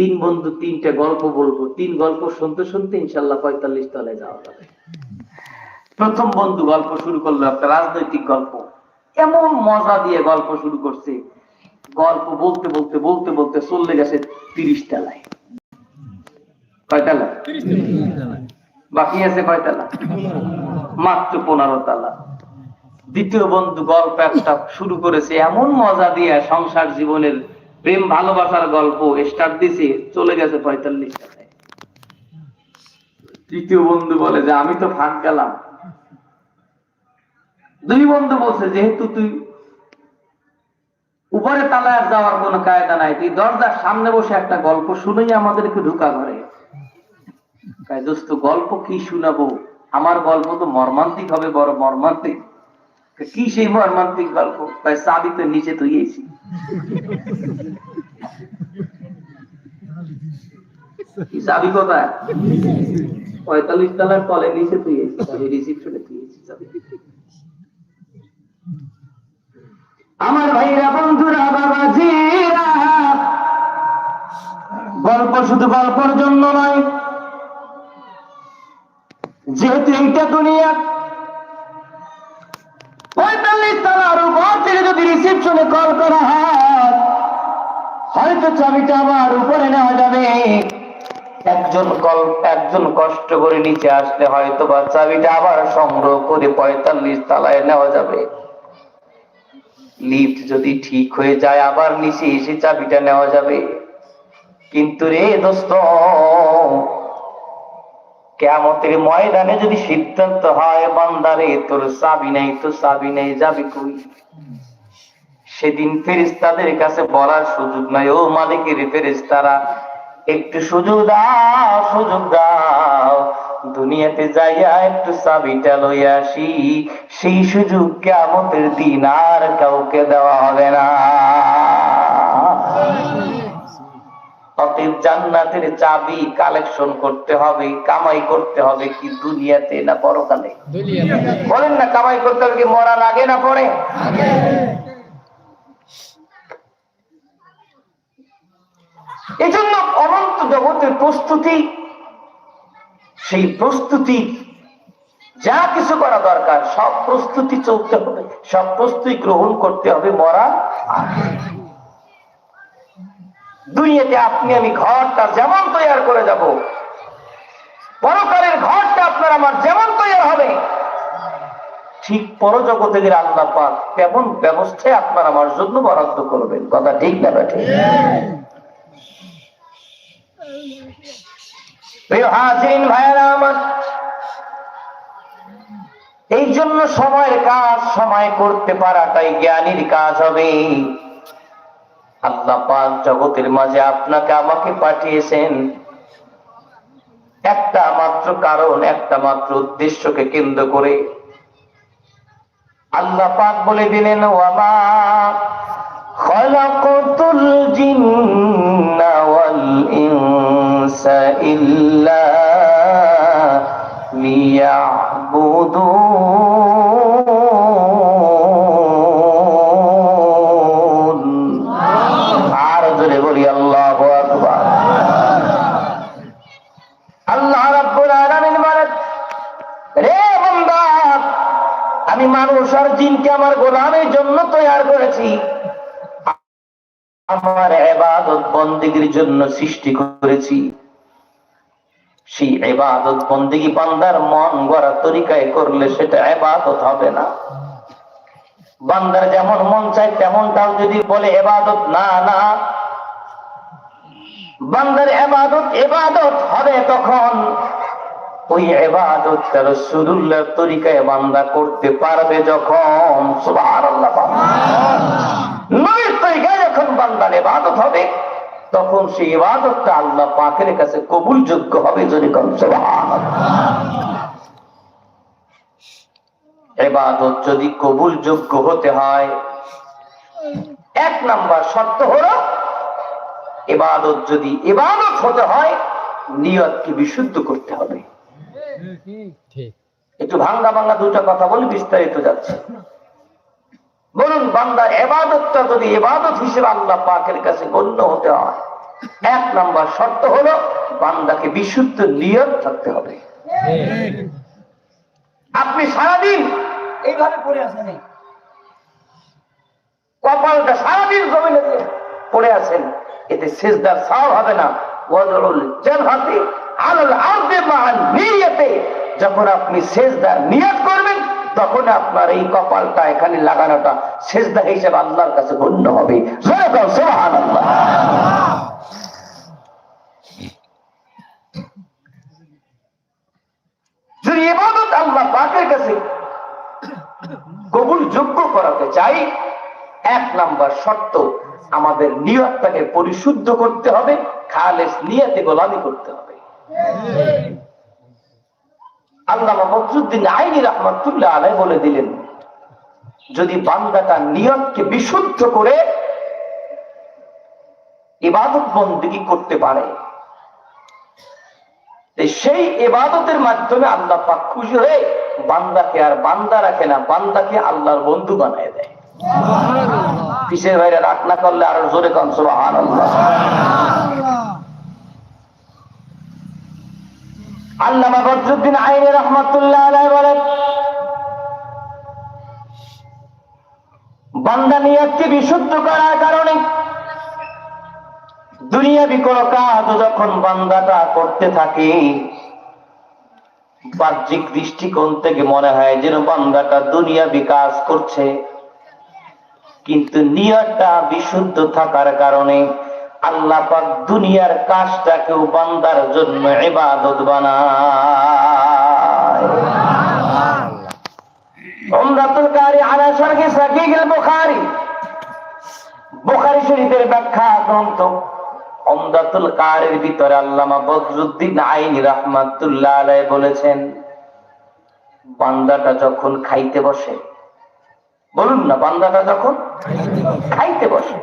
তিন বন্ধু, তিনটা গল্প বলব। তিন গল্প শুনতে শুনতে ইনশাল্লাহ পঁয়তাল্লিশ তলে যাওয়া যাবে। প্রথম বন্ধু গল্প শুরু করল একটা রাজনৈতিক গল্প। এমন মজা দিয়ে গল্প শুরু করছে। গল্প বলতে বলতে বলতে বলতে চললে গেছে তিরিশ তলায়। কয় তালা? বাকি আছে কয় তালা? মাত্র পনেরো তালা। দ্বিতীয় বন্ধু গল্প একটা শুরু করেছে। এমন মজা দিয়ে সংসার জীবনের প্রেম ভালোবাসার গল্প স্টার্ট দিছে, চলে গেছে পঁয়তাল্লিশ টাকায়। তৃতীয় বন্ধু বলে যে, আমি তো ফাঁক গেলাম দুই বন্ধু বলছে, যেহেতু তুই উপরে তালায় যাওয়ার কোনো কায়দা নাই, তুই দরজার সামনে বসে একটা গল্প শুনেই আমাদেরকে ঢুকা ঘরে। গল্প কি শুনাবো? আমার গল্প তো মর্মান্তিক হবে, বড় মর্মান্তিক। কি সেই মর্মান্তিক গল্প? তাই চাবি তো নিচে তুইয়েছি চাবি কোথায়? পঁয়তাল্লিশ তলার তলে নিচে তুইয়েছি আমি রিসিপশনে চাবি আমার ভাইরা বন্ধুরা গল্প শুধু গল্পের জন্য নয়, যেহেতু এইটা দুনিয়া পঁয়তাল্লিশ তলার উপর থেকে যদি রিসিপশনে কল করা হয়, হয়তো চাবিটা আবার উপরে নেওয়া যাবে। একজন কল একজন কষ্ট করে নিচে আসলে হয়তো বা চাবিটা আবার সংগ্রহ করে পঁয়তাল্লিশ তলায় নেওয়া যাবে। লিফট যদি ঠিক হয়ে যায়, আবার নিচে এসে চাবিটা নেওয়া যাবে। কিন্তু রে দোস্ত কেমতের ময়দানে যদি সিদ্ধান্ত হয়, বান্দারে, তোর চাবি নেই তো চাবি নেই, যাবি কই? সেদিন ফেরিস্তাদের কাছে বলার সুযোগ নাই। ও মালিকের ফেরিস্তারা একটু সুযোগ দাও সুযোগ দাও। দুনিয়াতে যাইয়া একটু চাবিটা লইয়া আসি। সেই সুযোগ কেমতের দিন আর কাউকে দেওয়া হবে না। অতএব জান্নাতের চাবি কালেকশন করতে হবে কামাই করতে হবে কি দুনিয়াতে না পরকালে? বলেন না কামাই করতে হবে কি মরা লাগে না পরে? এই জন্য অনন্ত জগতের প্রস্তুতি সেই প্রস্তুতি যা কিছু করা দরকার সব প্রস্তুতি চলতে হবে সব প্রস্তুতি গ্রহণ করতে হবে মরা আগে। দুনিয়াতে আপনি, আমি ঘরটা যেমন তৈরি করে যাব। পরকালের ঘরটা আপনার আমার যেমন তৈরি হবে। ঠিক পরজগতে গেলে আল্লাহ পাক তেমন ব্যবস্থায় আপনার আমার জন্য বরাদ্দ করবেন। কথা ঠিক না ঠিক এই জন্য সময়ের কাজ, সময় করতে পারাটাই জ্ঞানীর কাজ হবে। আল্লাহ পাক জগতের মাঝে আপনাকে আমাকে পাঠিয়েছেন। একটা মাত্র কারণ, একটা মাত্র উদ্দেশ্যকে কেন্দ্র করে। আল্লাহ পাক বলে দিলেন, ওয়ামা খলাকতুল জিন্না ওয়াল ইনসা ইল্লা করেছি আমার এবাদত বন্দিগির জন্য সৃষ্টি করেছি। সেই এবাদত বন্দিগি বান্দার মন গড়া তরিকায় করলে সেটা এবাদত হবে না। বান্দার যেমন মন চায় তেমনটাও যদি বলে এবাদত, না না। বান্দার এবাদত এবাদত হবে তখন ওই এবাদত রসুল্লাহর তরিকায় বান্দা করতে পারবে যখন? যখন বান্দার এবাদত হবে, তখন সেই ইবাদতটা আল্লাহ কাছে কবুল যোগ্য হবে যদি এবাদত যদি কবুল যোগ্য হতে হয়, এক নাম্বার শর্ত হলো এবাদত যদি এবাদত হতে হয়, নিয়তকে বিশুদ্ধ করতে হবে। একটু ভাঙ্গা ভাঙ্গা দুটা কথা বলি বিস্তারিত যাচ্ছে। বলুন বান্দার এবাদতটা যদি এবাদত হিসেবে আল্লাহ পাকের কাছে গণ্য হতে হয় এক নাম্বার শর্ত হলো বান্দাকে বিশুদ্ধ নিয়ত থাকতে হবে। আপনি সারাদিন এইভাবে পড়ে এই। কপালটা সারাদিন জমিনে পড়ে আছেন এতে শেষদার সাও হবে না। ওয়াদুল জালহাতে আলাল আরদে নিয়তে যখন আপনি শেষদার নিয়ত করবেন, তখন আপনার এই কপালটা এখানে লাগানোটা শেষদা হিসেবে আল্লাহর কাছে গণ্য হবে। যদি ইবাদত আল্লাহ পাকের কাছে কবুল যোগ্য করাতে চাই, এক নাম্বার শর্ত আমাদের নিয়তটাকে পরিশুদ্ধ করতে হবে, খালেস নিয়তে গোলামি করতে হবে। আল্লামা মকসুদ্দিন আইনি রহমতুল্লাহ আলাই বলে দিলেন যদি বান্দাটা নিয়তকে বিশুদ্ধ করে ইবাদত বন্দিগি করতে পারে সেই এবাদতের মাধ্যমে আল্লাহ পাক খুশি হয়ে বান্দাকে আর বান্দা রাখে না বান্দাকে আল্লাহর বন্ধু বানায় দেয়। কিসের বাইরে রাখ না করলে আরও জোরে কম সুবহান আল্লামা বদরুদ্দিন আইনে রহমতুল্লাহ আলাই বলেন, বান্দা নিয়তকে বিশুদ্ধ করার কারণে দুনিয়াবি কোন কাজ যখন বান্দাটা করতে থাকে, বাহ্যিক দৃষ্টিকোণ থেকে মনে হয় যেন বান্দাটা দুনিয়া বিকাশ করছে। কিন্তু নিয়তটা বিশুদ্ধ থাকার কারণে আল্লাহ পাক দুনিয়ার কাজটাকেও বান্দার জন্য ইবাদত বানায়। কারি বুখারী। বুখারী শরীফের ব্যাখ্যা গ্রন্থ। অমদাতুল কারের ভিতরে আল্লামা বদরুদ্দিন আইনি রহমাতুল্লাহ আলাই বলেছেন, বান্দাটা যখন খাইতে বসে, বলুন না বান্দাটা যখন খাইতে বসে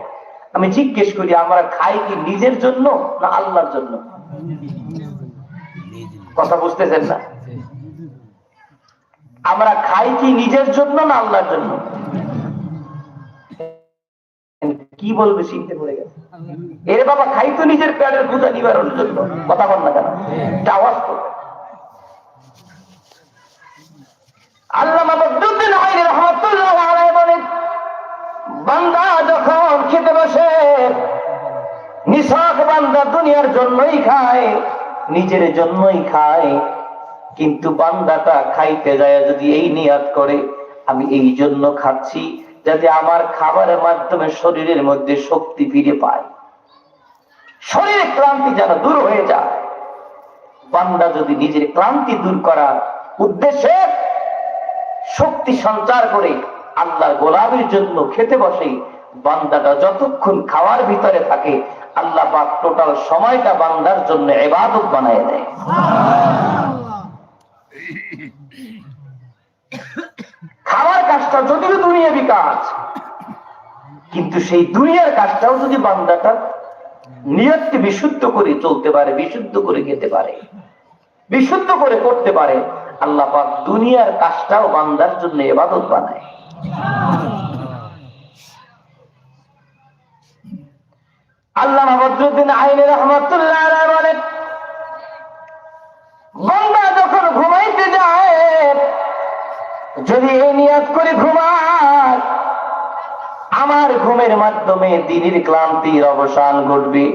আমি জিজ্ঞেস করি, আমরা খাই কি নিজের জন্য না আল্লাহর জন্য? কথা বুঝতেছেন না? আমরা খাই কি নিজের জন্য না আল্লাহর জন্য? কি বলবে শিখতে পড়ে গেছে। এর বাবা, খাই তো নিজের পেটের পূজা নিবারণের জন্য। কথা বল না কেন? এটা আওয়াজ করবে। আইনি রহমাতুল্লাহ বলেন বান্দা যখন খেতে বসে নিছক বান্দা দুনিয়ার জন্যই খায়, নিজের জন্যই খায়। কিন্তু বান্দাটা খাইতে যায় যদি এই নিয়াত করে, আমি এই জন্য খাচ্ছি যাতে আমার খাবারের মাধ্যমে শরীরের মধ্যে শক্তি ফিরে পায়। শরীরের ক্লান্তি যেন দূর হয়ে যায়। বান্দা যদি নিজের ক্লান্তি দূর করার উদ্দেশ্যে শক্তি সঞ্চার করে আল্লাহর গোলামের জন্য খেতে বসে বান্দাটা যতক্ষণ খাওয়ার ভিতরে থাকে, আল্লাহ পাক টোটাল সময়টা বান্দার জন্য এবাদত বানায় দেয়। খাওয়ার কাজটা যদিও দুনিয়াবি কাজ কিন্তু সেই দুনিয়ার কাজটাও যদি বান্দাটা নিয়তকে বিশুদ্ধ করে চলতে পারে, বিশুদ্ধ করে খেতে পারে, বিশুদ্ধ করে করতে পারে, আল্লাহ পাক দুনিয়ার কাজটাও বান্দার জন্য এবাদত বানায়। আল্লাহ বদরুদ্দিন আইনে রহমতুল্লাহ বলেন, বান্দা যখন ঘুমাইতে যায়, যদি এই নিয়াত করে ঘুমায়, আমার ঘুমের মাধ্যমে দিনের ক্লান্তির অবসান ঘটবে।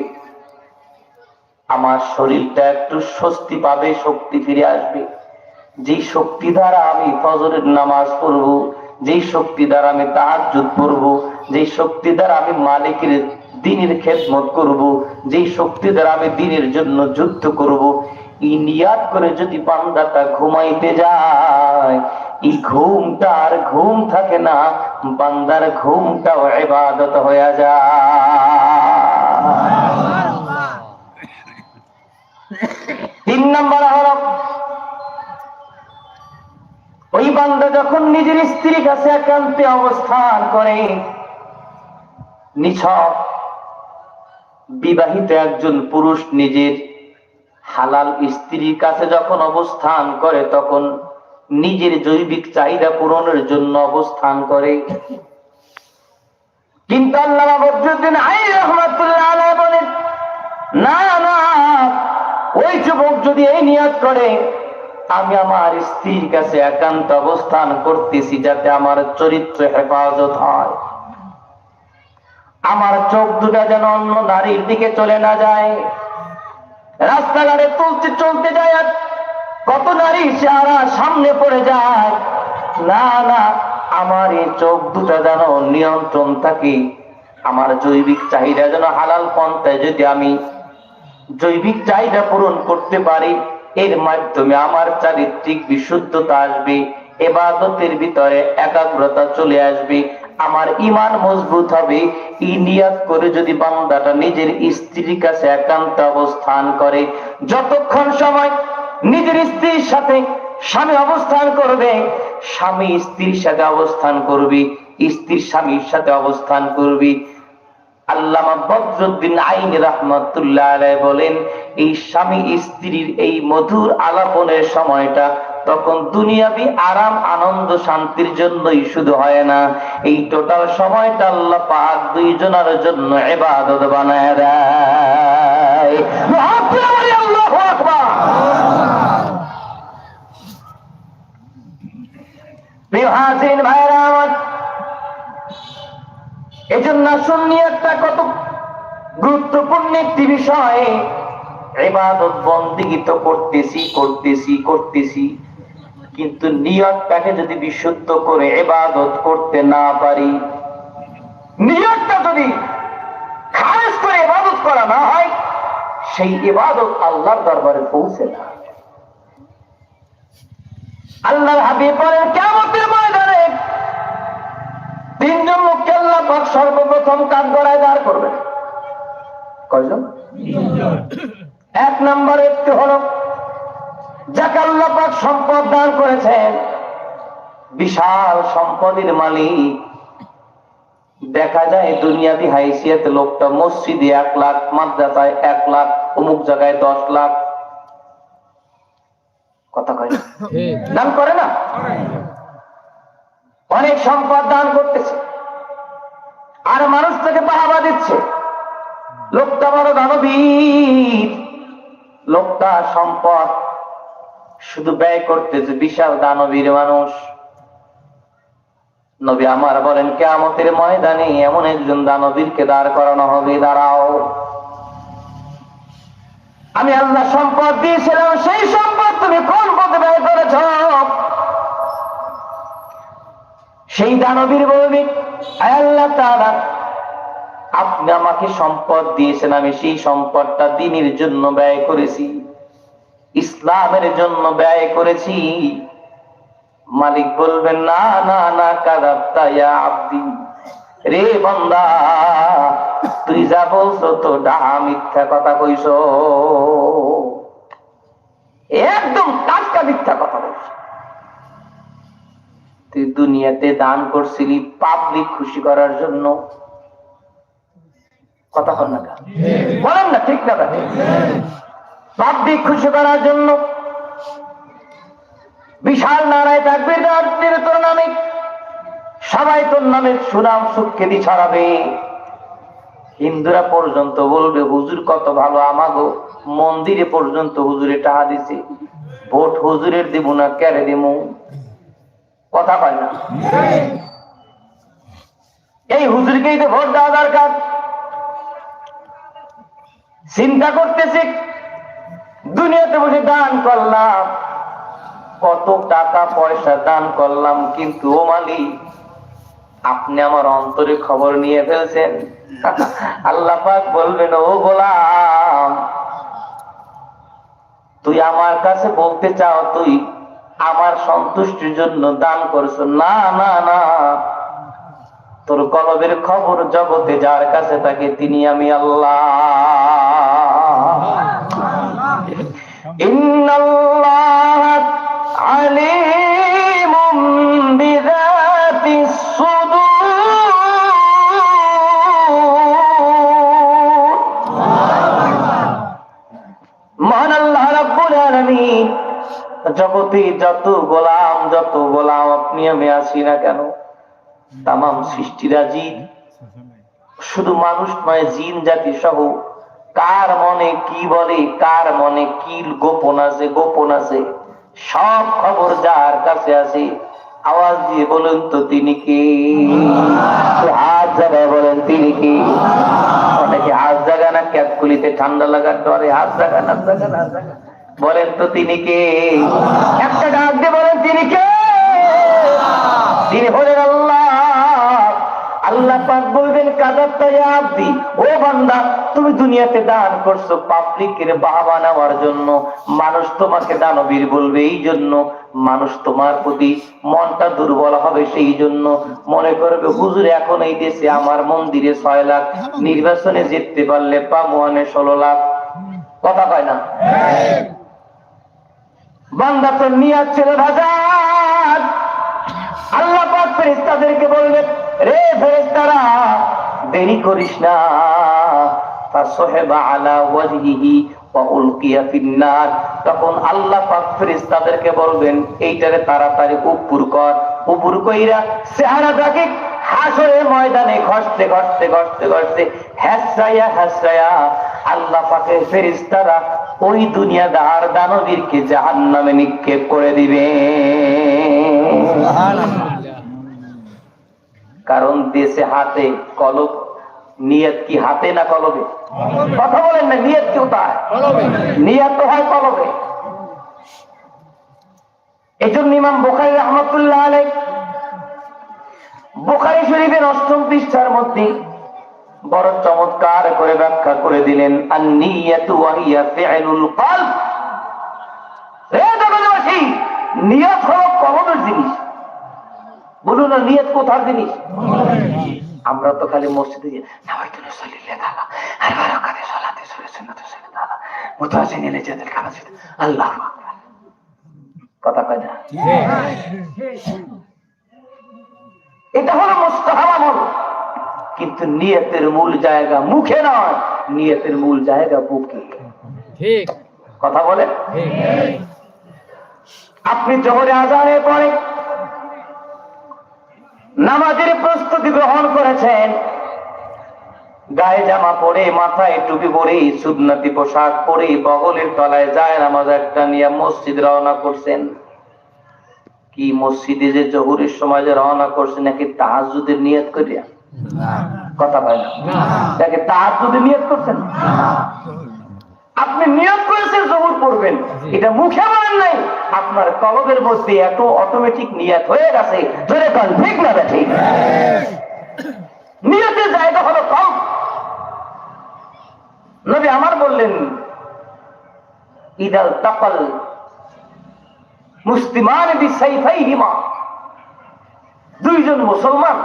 আমার শরীরটা একটু স্বস্তি পাবে, শক্তি ফিরে আসবে। যেই শক্তি দ্বারা আমি ফজরের নামাজ পড়ব যেই শক্তি দ্বারা আমি তাহাজ্জুদ পড়ব, যেই শক্তি দ্বারা আমি মালিকের দিনের খেদমত করব, যেই শক্তি দ্বারা আমি দিনের জন্য যুদ্ধ করব এই নিয়াত করে যদি বান্দাটা ঘুমাইতে যায় এই ঘুমটা আর ঘুম থাকে না, বান্দার ঘুমটাও ইবাদত হয়ে যায়। তিন নম্বর হলো যখন নিজের স্ত্রীর কাছে একান্তে অবস্থান করে, নিছক বিবাহিত একজন পুরুষ নিজের হালাল স্ত্রীর কাছে যখন অবস্থান করে, তখন নিজের জৈবিক চাহিদা পূরণের জন্য অবস্থান করে। কিন্তু আল্লাহ বলেন, না না, ওই যুবক যদি এই নিয়ত করে আমি আমার স্ত্রীর কাছে একান্ত অবস্থান করতেছি যাতে আমার চরিত্র হেফাজত হয়। আমার চোখ দুটা যেন অন্য নারীর দিকে চলে না যায়। রাস্তাঘাটে চলতে চলতে যায় আর কত নারী চেহারা সামনে পড়ে যায়। না না, আমার এই চোখ দুটা যেন নিয়ন্ত্রণ থাকে। আমার জৈবিক চাহিদা যেন হালাল পন্থায় যদি আমি জৈবিক চাহিদা পূরণ করতে পারি এর মাধ্যমে আমার চারিত্রিক বিশুদ্ধতা আসবে, এবাদতের ভিতরে একাগ্রতা চলে আসবে, আমার ইমান মজবুত হবে। ই নিয়াত করে যদি বান্দাটা নিজের স্ত্রীর কাছে একান্ত অবস্থান করে, যতক্ষণ সময় নিজের স্ত্রীর সাথে স্বামী অবস্থান করবে, স্বামী স্ত্রীর সাথে অবস্থান করবে, স্ত্রীর স্বামীর সাথে অবস্থান করবে আল্লামা বদরুদ্দিন আইন রহমতুল্লাহ বলেন, এই স্বামী স্ত্রীর এই মধুর আলাপনের সময়টা তখন দুনিয়াবি আরাম, আনন্দ, শান্তির জন্যই শুধু হয় না। এই টোটাল সময়টা আল্লাহ পাক দুইজনের জন্য এবাদত বানায় দেয়। ভাইরা আমার এই জন্য একটা কত গুরুত্বপূর্ণ একটি বিষয়। এবাদত বন্দিগি তো করতেছি করতেছি করতেছি। কিন্তু নিয়তটাকে যদি বিশুদ্ধ করে এবাদত করতে না পারি, নিয়তটা যদি খারেজ করে এবাদত করা না হয়, সেই ইবাদত আল্লাহর দরবারে পৌঁছে না। আল্লাহর হাবিব বলেন ময়দানে তিনজন লোককে আল্লাহ পাক সর্বপ্রথম কাজ করায় দাঁড় করবে। কয়জন? এক নম্বর একটি হলো যাকে আল্লাহ পাক সম্পদ দান করেছেন বিশাল সম্পদের মালিক। দেখা যায় দুনিয়াবি হাইসিয়াতে লোকটা মসজিদে এক লাখ মাদ্রাসায় এক লাখ অমুক জায়গায় দশ লাখ। কথা কয়? দান করে না? অনেক সম্পদ দান করতেছে। আর মানুষ থেকে বাহাবা দিচ্ছে। লোকটা বড় দানবীর। লোকটা সম্পদ শুধু ব্যয় করতেছে, বিশাল দানবীর মানুষ। নবী আমার বলেন, কেয়ামতের ময়দানে এমন একজন দানবীরকে দাঁড় করানো হবে, দাঁড়াও। আমি আল্লাহ সম্পদ দিয়েছিলাম, সেই সম্পদ তুমি কোন পথে ব্যয় করেছ? সেই দানবীর বলবি, "আয় আল্লাহ তাআলা, আপনি আমাকে সম্পদ দিয়েছেন, আমি সেই সম্পদটা দিনের জন্য ব্যয় করেছি, ইসলামের জন্য ব্যয় করেছি। মালিক বলবেন, না না না কাদাপ্তা ইয়া আব্দি, রে বান্দা, তুই যা বলছো তো ডাহা মিথ্যা কথা কইছ। একদম টাটকা মিথ্যা কথা বলছ। তুই দুনিয়াতে দান করছিলি পাবলিক খুশি করার জন্য। কথা না বলেন না, ঠিক না পাবলিক খুশি করার জন্য। বিশাল নারায় থাকবে তোর নামে। সবাই তোর নামে সুনাম সুখ্যাতি ছড়াবে হিন্দুরা পর্যন্ত বলবে, হুজুর কত ভালো আমাগো। মন্দিরে পর্যন্ত হুজুরে টাহা দিছে। ভোট হুজুরের দিব না, কেড়ে দিব কথা পায় না। এই হুজুরকেই তো ভোট দেওয়া দরকার, চিন্তা করতেছে, দুনিয়াতে বসে দান করলাম, কত টাকা পয়সা দান করলাম, কিন্তু ও মালিক, আপনি আমার অন্তরে খবর নিয়ে ফেলছেন। আল্লাহ পাক বলবেন, ও গোলাম, তুই আমার কাছে বলতে চাও, তুই আমার সন্তুষ্টির জন্য দান করছ। না না না। তোর কলবের খবর জগতে যার কাছে থাকে তিনি আমি আল্লাহ। إن জগতে যত গোলাম যত গোলাম আপনি আমি আছি না কেন? তামাম সৃষ্টিরা জিন। শুধু মানুষ নয়, জিন জাতি সহ কার মনে কি বলে, কার মনে কি গোপন আছে গোপন আছে? সব খবর যার কাছে আছে, আওয়াজ দিয়ে বলুন তো তিনি কে? হাত জায়গায় বলেন তিনি কে? অনেকে হাত জায়গা না, ক্যাপকুলিতে ঠান্ডা লাগার ডরে হাত জায়গা না জায়গা না জায়গা বলেন তো তিনি কে? একটা ডাক দিয়ে বলেন তিনি কে? তিনি হলেন আল্লাহ। আল্লাহ পাক বলবেন, কাদারটা আব্দি, ও বান্দা, তুমি দুনিয়াতে দান করছ পাবলিকের বাবা নেওয়ার জন্য। মানুষ তোমাকে দানবীর বলবে এই জন্য। মানুষ তোমার প্রতি মনটা দুর্বল হবে সেই জন্য। মনে করবে, হুজুর, এখন এই দেশে আমার মন্দিরে ছয় লাখ, নির্বাচনে জিততে পারলে পামোয়ানে ষোলো লাখ। কথা কয় না? বান্দা তো নিয়াত ছিল বাজার আল্লাহ পাক ফেরেশতাদেরকে বলবে, রে ফেরেশতারা, দেরি করিস না। আলা ওয়াজহিহি ওয়া উলকিয়া ফিন্নার। তখন আল্লাহ পাক ফেরেশতাদেরকে বলবেন, এইটারে তাড়াতাড়ি উপর কর। উপর কইরা সেহারা চেহারাটাকে হাসরের ময়দানে ঘষতে ঘষতে ঘষতে ঘষতে হ্যাসরাইয়া হ্যাসরাইয়া আল্লাহ পাকের ফেরেশতারা ওই দুনিয়াদার দানবীরকে জাহান্নামে নিক্ষেপ করে দিবে। কারণ দেশে হাতে কলব নিয়ত কি হাতে না কলবে? কথা বলেন না নিয়ত কি নিয়ত তো হয় কলবে। এই জন্য ইমাম বোখারি রহমতুল্লাহ আলাই বোখারি শরীফের অষ্টম পৃষ্ঠার মধ্যে বড় চমৎকার করে ব্যাখ্যা করে দিলেন নিয়তু হলো জিনিস। বলুন না নিয়ত কোথার জিনিস? আমরা তো খালি মসজিদে গিয়ে আল্লাহু কথা কয় না? এটা হলো মুস্তাহাব আমল। কিন্তু নিয়তের মূল জায়গা মুখে নয় নিয়তের মূল জায়গা বুকে। ঠিক। কথা বলে আপনি জহরে আজানের পরে নামাজের প্রস্তুতি গ্রহণ করেছেন গায়ে জামা পরে মাথায় টুপি পরে সুন্নতি পোশাক পরে বগলের তলায় যায় নামাজ একটা নিয়ে মসজিদ রওনা করছেন। কি মসজিদে যে জহুরের সময় যে রওনা করছেন নাকি তাহাজুদের নিয়ত করিয়া? কথা না। নাকি তাহাজুদের নিয়ত করছেন আপনি নিয়োগ করেছেন জহুর পড়বেন এটা মুখে বলেন নাই। আপনার কলবের মধ্যে এত অটোমেটিক নিয়ত হয়ে গেছে ধরে কন ঠিক না ঠিক? নিয়তের জায়গা হলো কম নবী আমার বললেন ইদাল তাকাল মুসলিমান বিসাইফাইহিমা। দুইজন মুসলমান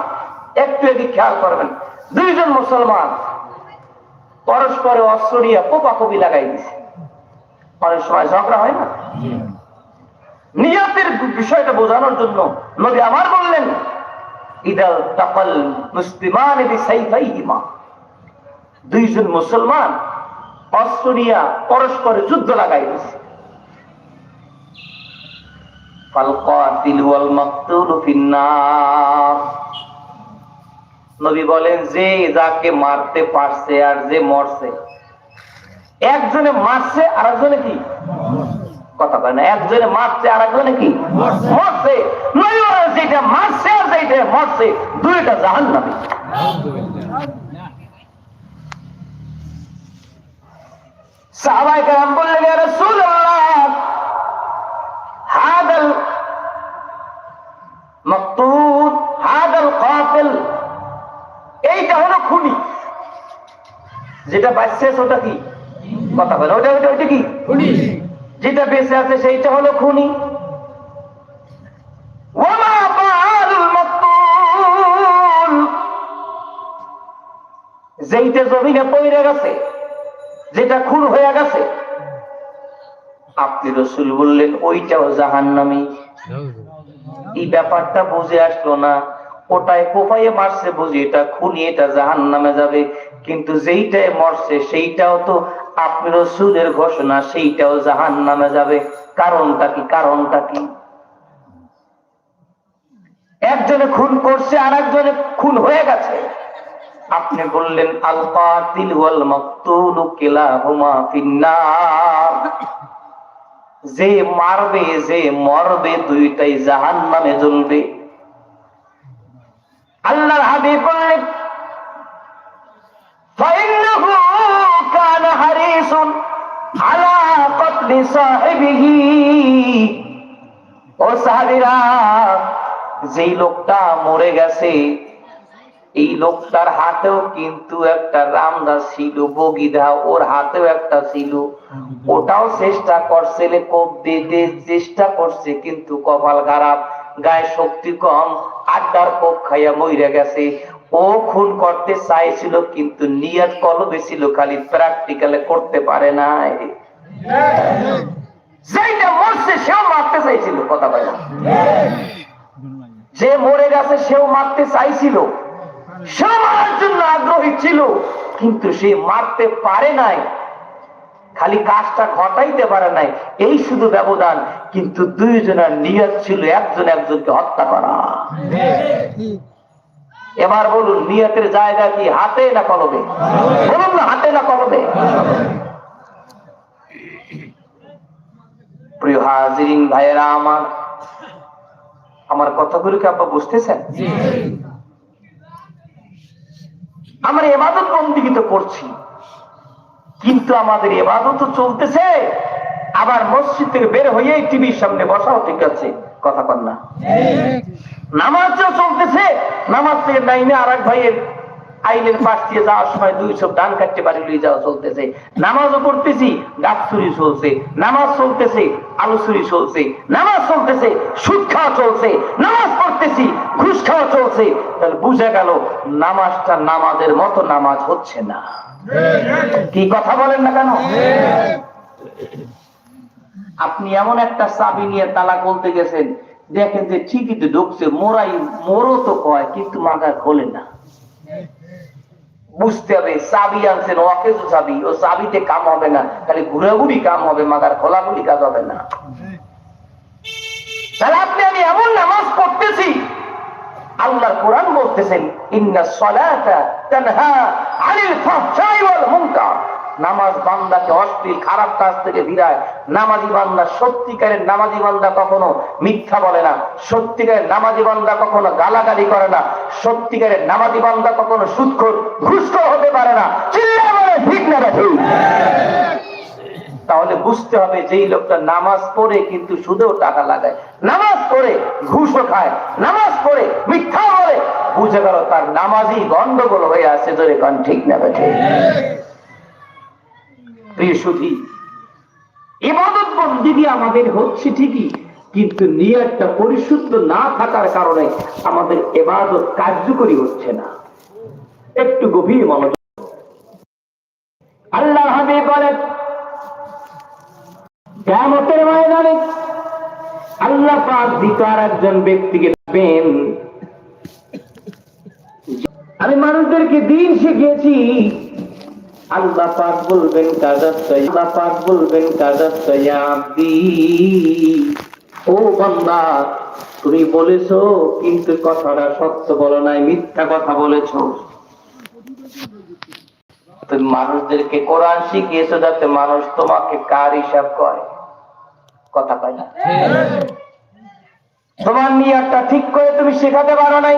একটু এদিক খেয়াল করবেন। দুইজন মুসলমান পরস্পরে অস্ত্র নিয়ে কোপাকপি লাগাই দিছে। অনেক সময় ঝগড়া হয় না? নিয়তের বিষয়টা বোঝানোর জন্য নবী আমার বললেন, ইদাল তাকাল মুসলিমান দুইজন মুসলমান অস্ত্র নিয়ে পরস্পরে যুদ্ধ লাগাই দিছে। ফালকাতিল ওয়াল মাকতুল ফিন্নার নবী বলেন যে যাকে মারতে পারছে আর যে মরছে একজনে মারছে আর একজনে কি? কথা কয় না একজনে মারছে আর একজনে কি? মরছে। যেটা মারছে আর যেটা মরছে দুইটা জাহান নামে সাহাবাই কালাম বললেন হাদাল মাকতুল হাদাল কাতিল এইটা হলো খুনি যেটা বাঁচছে ওটা কি? কথা বলে ওটা ওটা ওইটা কি? খুনি। যেটা বেঁচে আছে সেইটা হলো খুনি। যেইটা জমিনে পড়ে গেছে যেটা খুন হয়ে গেছে। আপনি রসুল বললেন ওইটাও জাহান্নামী। এই ব্যাপারটা বুঝে আসলো না। ওটায় কোপাইয়ে মারছে বুঝি, এটা খুনি, এটা জাহান নামে যাবে। কিন্তু যেইটায় মরছে, সেইটাও তো আপনি রসুলের ঘোষণা, সেইটাও জাহান নামে যাবে। কারণটা কি কারণটা কি? একজনে খুন করছে আর একজনে খুন হয়ে গেছে। আপনি বললেন আল কাতিল ওয়াল মাকতুল কিলাহুমা ফিন্নার। যে মারবে, যে মরবে, দুইটাই জাহান্নামে জ্বলবে। আল্লাহর হাবিব বললেন فإنه كان حريص على قتل صاحبه ও সাহাবীরা যেই লোকটা মরে গেছে এই লোকটার হাতেও কিন্তু একটা রামদা ছিল বগিদা ওর হাতেও একটা ছিল ওটাও চেষ্টা করছে রে কোপ দিতে চেষ্টা করছে কিন্তু কপাল খারাপ গায়ে শক্তি কম, আড্ডার কোপ খাইয়া মইরা গেছে। ও খুন করতে চাইছিল, কিন্তু নিয়ত কলবে ছিল, খালি প্র্যাকটিক্যালে করতে পারে নাই। সেইটা মরছে, সেও মারতে চাইছিল, কথা বলে যে মরে গেছে, সেও মারতে চাইছিল। সে মারার জন্য আগ্রহী ছিল, কিন্তু সে মারতে পারে নাই। খালি কাজটা ঘটাইতে পারে নাই। এই শুধু ব্যবধান কিন্তু দুইজনের নিয়ত ছিল একজন একজনকে হত্যা করা। এবার বলুন নিয়তের জায়গা কি হাতে না কলবে বলুন না হাতে না কলবে প্রিয় হাজিরিন ভাইয়েরা আমার আমার কথাগুলো কি আপনি বুঝতেছেন আমরা এবাদত বন্দিগি তো করছি। কিন্তু আমাদের এবাদত চলতেছে। আবার মসজিদ থেকে বের হয়ে টিভির সামনে বসাও, ঠিক আছে? কথা কন না। নামাজও চলতেছে, নামাজ থেকে নাইমে আর এক ভাইয়ের আইলের পাশ দিয়ে যাওয়ার সময় দুই সব ডান কাটতে পারি লুই যাওয়া চলতেছে। নামাজও পড়তেছি ডাক চুরি চলছে, নামাজ চলতেছে, আলু চুরি চলছে, নামাজ চলতেছে, সুদ খাওয়া চলছে, নামাজ পড়তেছি, ঘুষ খাওয়া চলছে। তাহলে বুঝে গেল, নামাজটা নামাজের মতো নামাজ হচ্ছে না। কি কথা বলেন না কেন? আপনি এমন একটা চাবি নিয়ে তালা খুলতে গেছেন, দেখেন যে ঠিকই তো ঢুকছে, মোরাই, মোরও তো কয়, কিন্তু মাথা খোলে না। বুঝতে হবে, চাবি আনছেন তো চাবি, ও চাবিতে কাম হবে না, খালি ঘুরাঘুরি কাম হবে, মাগার খোলাখুলি কাজ হবে না। তাহলে আপনি, আমি এমন নামাজ পড়তেছি আল্লাহ কোরআন বলতেছেন, ইন্না সলাতা তানহা নামাজ বান্দাকে অশ্লীল, খারাপ কাজ থেকে বিরায় নামাজি বান্দা সত্যিকারের নামাজি বান্দা কখনো মিথ্যা বলে না। সত্যিকারের নামাজি বান্দা কখনো গালাগালি করে না। সত্যিকারের নামাজি বান্দা কখনো সুৎখোর ঘুষ্ট হতে পারে না। চিল্লা বলে ঠিক না ঠিক তাহলে বুঝতে হবে যেই লোকটা নামাজ পড়ে কিন্তু সুদেও টাকা লাগায়। নামাজ পড়ে ঘুষও খায়। নামাজ পড়ে, মিথ্যা বলে। বুঝে গেল তার নামাজই গন্ডগোল হয়ে আছে ধরে কান, ঠিক না বেঠে? আমাদের হচ্ছে ঠিকই, কিন্তু নিয়তটা পরিশুদ্ধ না থাকার কারণে আমাদের এবাদত কার্যকরী হচ্ছে না। একটু গভীর মনোযোগ আল্লাহ হাবিব বলেন কেমতের ময়দানে আল্লাহ পাক দ্বিতীয় একজন ব্যক্তিকে দেবেন আমি মানুষদেরকে দিন শিখিয়েছি, আল্লাহ পাক বলবেন কাজাত আল্লাহ পাক বলবেন কাজাত আব্দি ও বান্দা, তুমি বলেছ, কিন্তু কথাটা সত্য বলো নাই, মিথ্যা কথা বলেছ। মানুষদেরকে কোরআন শিখিয়েছো যাতে মানুষ তোমাকে কার হিসাব করে? কথা কয় না। তোমার নিয়তটা ঠিক করে তুমি শেখাতে পারো নাই।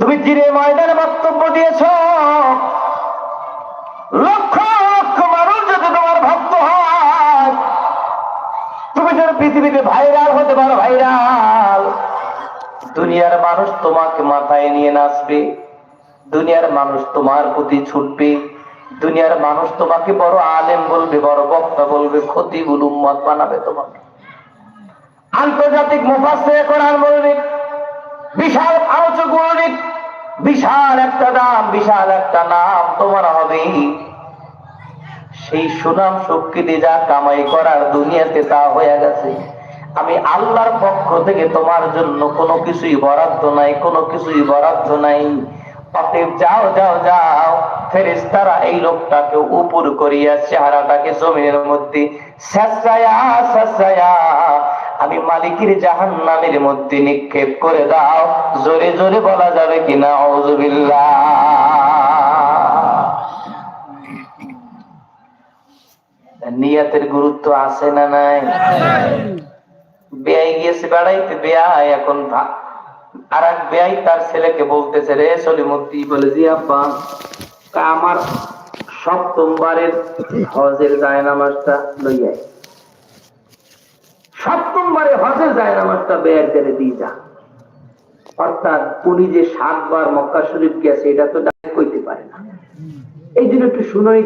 তুমি জিরে ময়দানে বক্তব্য দিয়েছ। লক্ষ লক্ষ মানুষ যদি তোমার ভক্ত হয়। তুমি যেন পৃথিবীতে ভাইরাল হতে পারো ভাইরাল। দুনিয়ার মানুষ তোমাকে মাথায় নিয়ে নাচবে। দুনিয়ার মানুষ তোমার প্রতি ছুটবে। দুনিয়ার মানুষ তোমাকে বড় আলেম বলবে, বড় বক্তা বলবে ক্ষতি উম্মত বানাবে তোমাকে। আন্তর্জাতিক মুফাসসির কোরআন বলবে, বিশাল আলোচক বলবে, বিশাল একটা নাম, বিশাল একটা নাম তোমার হবে। সেই সুনাম শক্তিতে যা কামাই করার দুনিয়াতে তা হয়ে গেছে। আমি আল্লাহর পক্ষ থেকে তোমার জন্য কোনো কিছুই বরাদ্দ নাই, কোনো কিছুই বরাদ্দ নাই। যাও যাও যাও। এই লোকটাকে উপর করিয়া চেহারাটাকে জমিনের মধ্যে আমি মালিকের জাহান নামের মধ্যে নিক্ষেপ করে দাও। জোরে জোরে বলা যাবে কিনা অজুবিল্লা নিয়াতের গুরুত্ব আছে না নাই? বেয়াই গিয়েছে, বেড়াইতে বেয়াই এখন আর এক বেয়াই তার ছেলেকে বলতেছে, রে সলিমুদ্দি বলে, জি আব্বা আমার সপ্তমবারের হজের জায়নামাজটা লইয়াই সপ্তমবারে হজের জায়নামাজটা বেয়ার করে দিয়ে যা। অর্থাৎ উনি যে সাতবার মক্কা শরীফ গেছে, এটা তো কইতে পারে না। এই জন্য একটু শুনোই